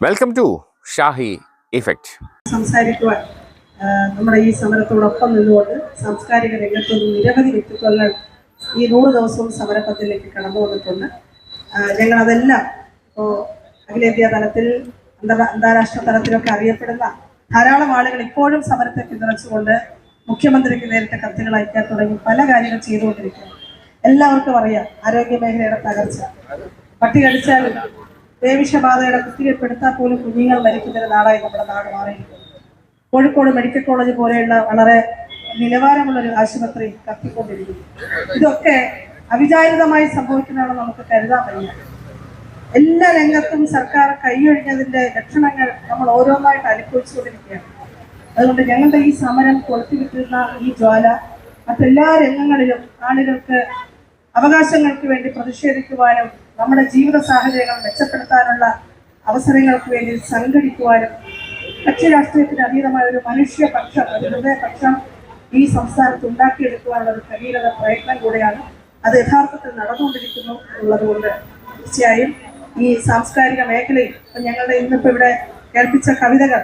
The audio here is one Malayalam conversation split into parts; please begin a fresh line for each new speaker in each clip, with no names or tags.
വെൽക്കം ടു ഷാഹി ഇഫക്റ്റ്
സംസാരിക്കുവാൻ നമ്മുടെ ഈ സമരത്തോടൊപ്പം നിന്നുകൊണ്ട് സാംസ്കാരിക രംഗത്ത് നിരവധി വ്യക്തിത്വങ്ങൾ ഈ നൂറ് ദിവസവും സമരപത്തിലേക്ക് കടന്നു വന്നിട്ടുണ്ട്. ഞങ്ങൾ ഞങ്ങളതെല്ലാം ഇപ്പോൾ അഖിലേന്ത്യാ തലത്തിൽ അന്താരാഷ്ട്ര തലത്തിലൊക്കെ അറിയപ്പെടുന്ന ധാരാളം ആളുകൾ ഇപ്പോഴും സമരത്തെ പിന്തുണച്ചുകൊണ്ട് മുഖ്യമന്ത്രിക്ക് നേരിട്ട് കത്തുകൾ അയക്കാൻ തുടങ്ങി പല കാര്യങ്ങൾ ചെയ്തുകൊണ്ടിരിക്കുന്നു. എല്ലാവർക്കും അറിയാം ആരോഗ്യ മേഖലയുടെ തകർച്ച. പട്ടി കടിച്ചാൽ പേവിഷബാധയുടെ കുത്തിവെപ്പെടുത്താൻ പോലും കുഞ്ഞുങ്ങൾ മരിക്കുന്നൊരു നാടായി നമ്മുടെ നാട് മാറിയിരിക്കുന്നു. കോഴിക്കോട് മെഡിക്കൽ കോളേജ് പോലെയുള്ള വളരെ നിലവാരമുള്ള ഒരു ആശുപത്രി കത്തിക്കൊണ്ടിരിക്കുന്നു. ഇതൊക്കെ അവിചാരിതമായി സംഭവിക്കുന്നതാണെന്ന് നമുക്ക് കരുതാൻ വയ്യ. എല്ലാ രംഗത്തും സർക്കാർ കൈയൊഴിഞ്ഞതിന്റെ ലക്ഷണങ്ങൾ നമ്മൾ ഓരോന്നായിട്ട് അനുഭവിച്ചുകൊണ്ടിരിക്കുകയാണ്. അതുകൊണ്ട് ഞങ്ങളുടെ ഈ സമരം കൊളുത്തിവിട്ടിരുന്ന ഈ ജ്വാല മറ്റെല്ലാ രംഗങ്ങളിലും ആളുകൾക്ക് അവകാശങ്ങൾക്ക് വേണ്ടി പ്രതിഷേധിക്കുവാനും നമ്മുടെ ജീവിത സാഹചര്യങ്ങൾ മെച്ചപ്പെടുത്താനുള്ള അവസരങ്ങൾക്ക് വേണ്ടി സംഘടിക്കുവാനും കക്ഷി രാഷ്ട്രീയത്തിന് അതീതമായ ഒരു മനുഷ്യപക്ഷം ഒരു ഹൃദയപക്ഷം ഈ സംസ്ഥാനത്ത് ഉണ്ടാക്കിയെടുക്കുവാനുള്ള ഒരു കഴിയുന്ന പ്രയത്നം കൂടെയാണ് അത് യഥാർത്ഥത്തിൽ നടന്നുകൊണ്ടിരിക്കുന്നു എന്നുള്ളതുകൊണ്ട് തീർച്ചയായും ഈ സാംസ്കാരിക മേഖലയിൽ ഇപ്പം ഞങ്ങളുടെ ഇന്നിപ്പോൾ ഇവിടെ കേൾപ്പിച്ച കവിതകൾ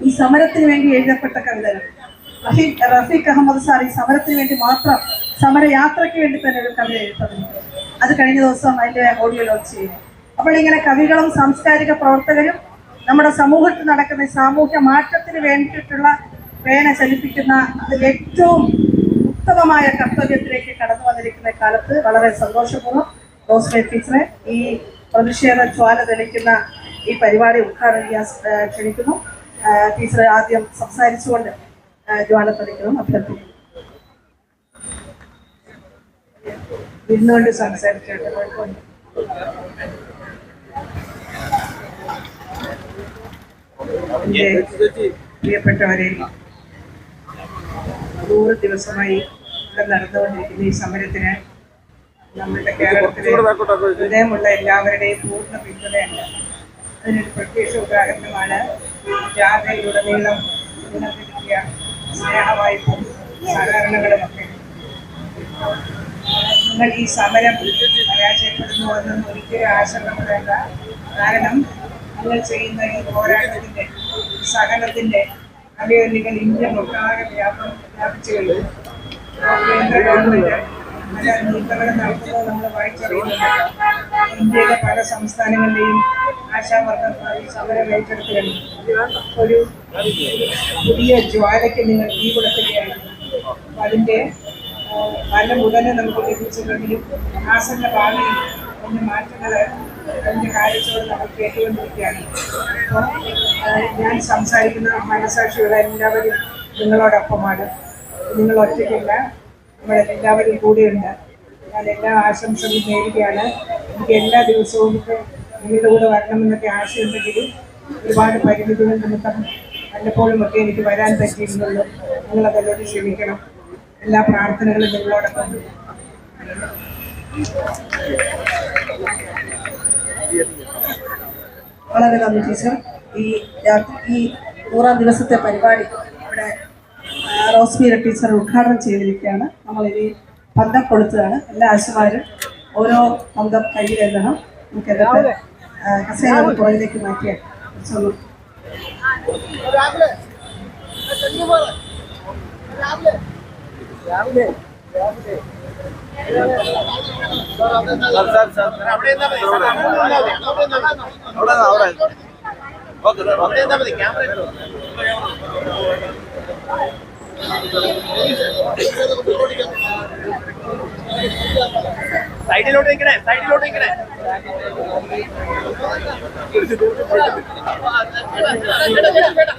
ഈ സമരത്തിന് വേണ്ടി എഴുതപ്പെട്ട കവിതകൾ റഫീഖ് റഫീഖ് അഹമ്മദ് സാർ ഈ സമരത്തിന് വേണ്ടി മാത്രം സമരയാത്രയ്ക്ക് വേണ്ടി തന്നെ ഒരു കവിത എഴുതുന്നുണ്ട്. അത് കഴിഞ്ഞ ദിവസം അതിന്റെ ഓഡിയോ ലോഞ്ച് ചെയ്തു അപ്പോൾ ഇങ്ങനെ കവികളും സാംസ്കാരിക പ്രവർത്തകരും നമ്മുടെ സമൂഹത്തിൽ നടക്കുന്ന സാമൂഹ്യ മാറ്റത്തിന് വേണ്ടിയിട്ടുള്ള പ്രേരണ ചലിപ്പിക്കുന്ന അതിൽ ഏറ്റവും ഉത്തമമായ കർത്തവ്യത്തിലേക്ക് കടന്നു വന്നിരിക്കുന്ന കാലത്ത് വളരെ സന്തോഷപൂർവം റോസ്മേ ടീച്ചറെ ഈ പ്രതിഷേധ ജ്വാല തെളിക്കുന്ന ഈ പരിപാടി ഉദ്ഘാടനം ചെയ്യാൻ ക്ഷണിക്കുന്നു. ടീച്ചറെ ആദ്യം സംസാരിച്ചുകൊണ്ട് ജ്വാല തെളിക്കണം അഭ്യർത്ഥിക്കുന്നു. ഇരുന്നുകൊണ്ട് സംസാരിച്ചോട്ടെ കുഴപ്പമില്ല. പ്രിയപ്പെട്ടവരെ നൂറ് ദിവസമായി ഇവിടെ നടന്നുകൊണ്ടിരിക്കുന്ന ഈ സമരത്തിന് നമ്മുടെ കേരളത്തിലെ ഹൃദയമുള്ള എല്ലാവരുടെയും പൂർണ പിന്തുണയല്ല അതിനൊരു പ്രത്യേക ഉദാഹരണമാണ് ജാഥയിലുടനീളം ഉണർന്നിരിക്കുക സ്നേഹവായ്പും സഹകരണങ്ങളുമൊക്കെ നിങ്ങൾ ഈ സമരം പരാജയപ്പെടുന്നു എന്നും ഒരിക്കലും ആശങ്കപ്പെടേണ്ട. കാരണം നിങ്ങൾ ചെയ്യുന്ന ഈ പോരാട്ടത്തിന്റെ സഹനത്തിന്റെ അടിയൊലികൾ ഇന്ത്യ ഒട്ടാകെ വ്യാപനം വ്യാപിച്ചു കഴിഞ്ഞു കേന്ദ്ര ഗവൺമെന്റ് പല നീക്കങ്ങളും നടത്തുന്നത് നമ്മൾ വായിച്ചറിയുന്നുണ്ട്. ഇന്ത്യയിലെ പല സംസ്ഥാനങ്ങളിലെയും ആശാവർക്കർമാർ സമരം ഏറ്റെടുത്തു കഴിഞ്ഞു ഒരു പുതിയ ജ്വാലയ്ക്ക് നിങ്ങൾ തീ കൊടുക്കുകയാണ്. അപ്പൊ ഫലം ഉടനെ നമുക്ക് ലഭിച്ചിട്ടുണ്ടെങ്കിലും ആസന്ന ഭാവിയിൽ അതിന്റെ മാറ്റങ്ങൾ അതിന്റെ കാര്യത്തോട് നമ്മൾ കേട്ടുകൊണ്ടിരിക്കുകയാണ്. അപ്പോൾ ഞാൻ സംസാരിക്കുന്ന മനസാക്ഷിയുള്ള എല്ലാവരും നിങ്ങളോടൊപ്പമാണ്. നിങ്ങൾ ഒറ്റയ്ക്കില്ല. നമ്മളെല്ലാവരും കൂടെയുണ്ട്. ഞാൻ എല്ലാ ആശംസകളും നേരുകയാണ്. എനിക്ക് എല്ലാ ദിവസവും ഇപ്പോൾ നിങ്ങളുടെ കൂടെ വരണമെന്നൊക്കെ ആശയമുണ്ടെങ്കിലും ഒരുപാട് പരിമിതികൾ നിമിത്തം വല്ലപ്പോഴും ഒക്കെ എനിക്ക് വരാൻ പറ്റിയിരുന്നുള്ളൂ. നിങ്ങളതെല്ലാം ക്ഷമിക്കണം. എല്ലാ പ്രാർത്ഥനകളും നിങ്ങളോടൊപ്പം. വളരെ നന്ദി ടീച്ചർ. ഈ ഈ നൂറാം ദിവസത്തെ പരിപാടി ഇവിടെ റോസ്മീര ടീച്ചർ ഉദ്ഘാടനം ചെയ്തിരിക്കുകയാണ്. നമ്മളിനി പന്തം കൊടുത്തതാണ് എല്ലാ ആശുമാരും ഓരോ പന്തം കയ്യിലെത്തണം നമുക്ക് എന്നിട്ട് കസേര പുറകിലേക്ക് മാറ്റിയാൽ
സൈഡിലോട്ട് നിൽക്കണേ സൈഡിലോട്ട് നിൽക്കണേ സൈഡിലോട്ട് നിൽക്കണേ. സൈഡിലോട്ട് നിൽക്കണേ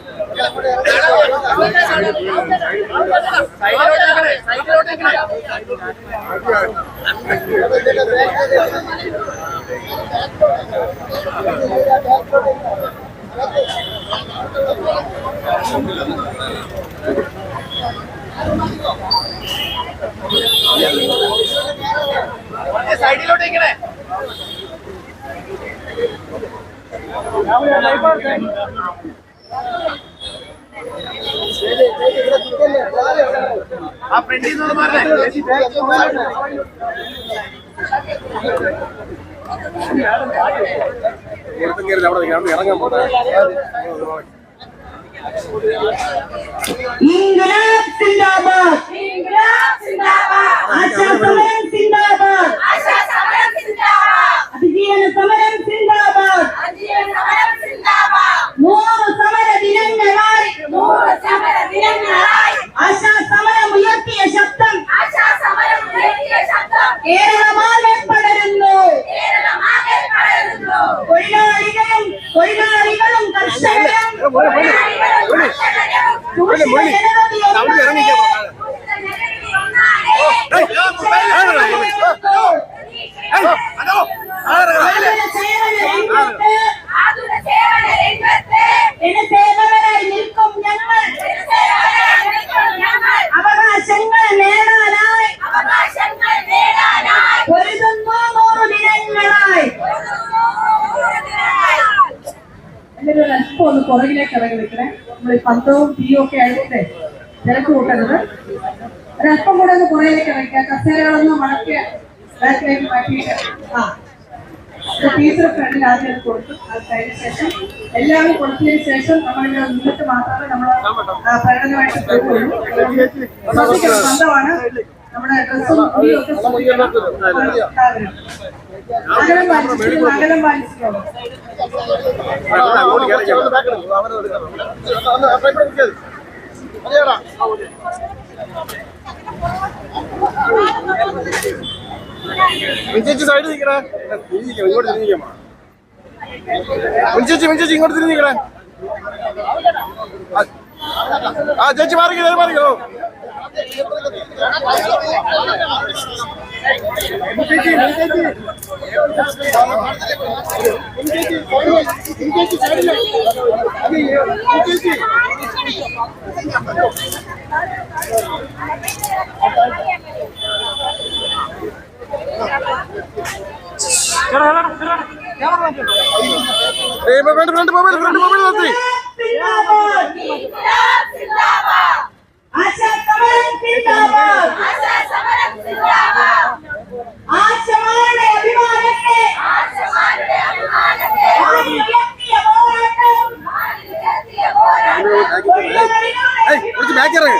സൈഡിലോട്ട് നിൽക്കണേ ആ ഫ്രണ്ടിൽ നിന്ന് മാറണേ
ഇറങ്ങാൻ പോട്ടെ
ആശാ സമരം സിന്ദാബാദ്. അതിജീവന സമരം സിന്ദാബാദ്.
അതിജീവന സമരം
എല്ലാവരും ഒരു അല്പം ഒന്ന് പുറകിലേക്ക് ഇറങ്ങി നിൽക്കണേ. നമ്മൾ പന്തവും തീയും ഒക്കെ ആയതുകൊണ്ട് തിരക്ക് കൂട്ടരുത്. ഒരല്പം കൂടെ ഒന്ന് പുറകിലേക്ക് ഇറങ്ങിക്കുക കസേരകളൊന്ന് മടക്കി ബാക്കിലേക്ക് മാറ്റിയിട്ട്. ആ. ടീച്ചർ ഫ്രണ്ടിൽ ആദ്യം കൊടുത്തു. അത് കഴിഞ്ഞ ശേഷം എല്ലാവരും കൊടുത്തതിന് ശേഷം നമ്മളിങ്ങനെ നിന്നിട്ട് മാത്രമേ നമ്മൾ പ്രകടനമായിട്ട് പോകുള്ളൂ ബന്ധമാണ്. നമ്മുടെ ഡ്രസ്സും. അകലം പാലിച്ചിട്ടുണ്ട് അകലം പാലിച്ചിട്ടുള്ളൂ
മിഞ്ചേച്ചി തിരിഞ്ഞിരിക്കണം ഇങ്ങോട്ട് തിരിഞ്ഞിരിക്കണം മിഞ്ചേച്ചി ഇങ്ങോട്ട് ആ- ചേച്ചി മാറിക്കോ ചേച്ചി മാറിക്കോ മിഞ്ചേച്ചി മിഞ്ചേച്ചി മിഞ്ചേച്ചി മിഞ്ചേച്ചി സൈഡിൽ മിഞ്ചേച്ചി ഏയ് കുറച്ച് ബാക്ക് ഇറങ്ങ്.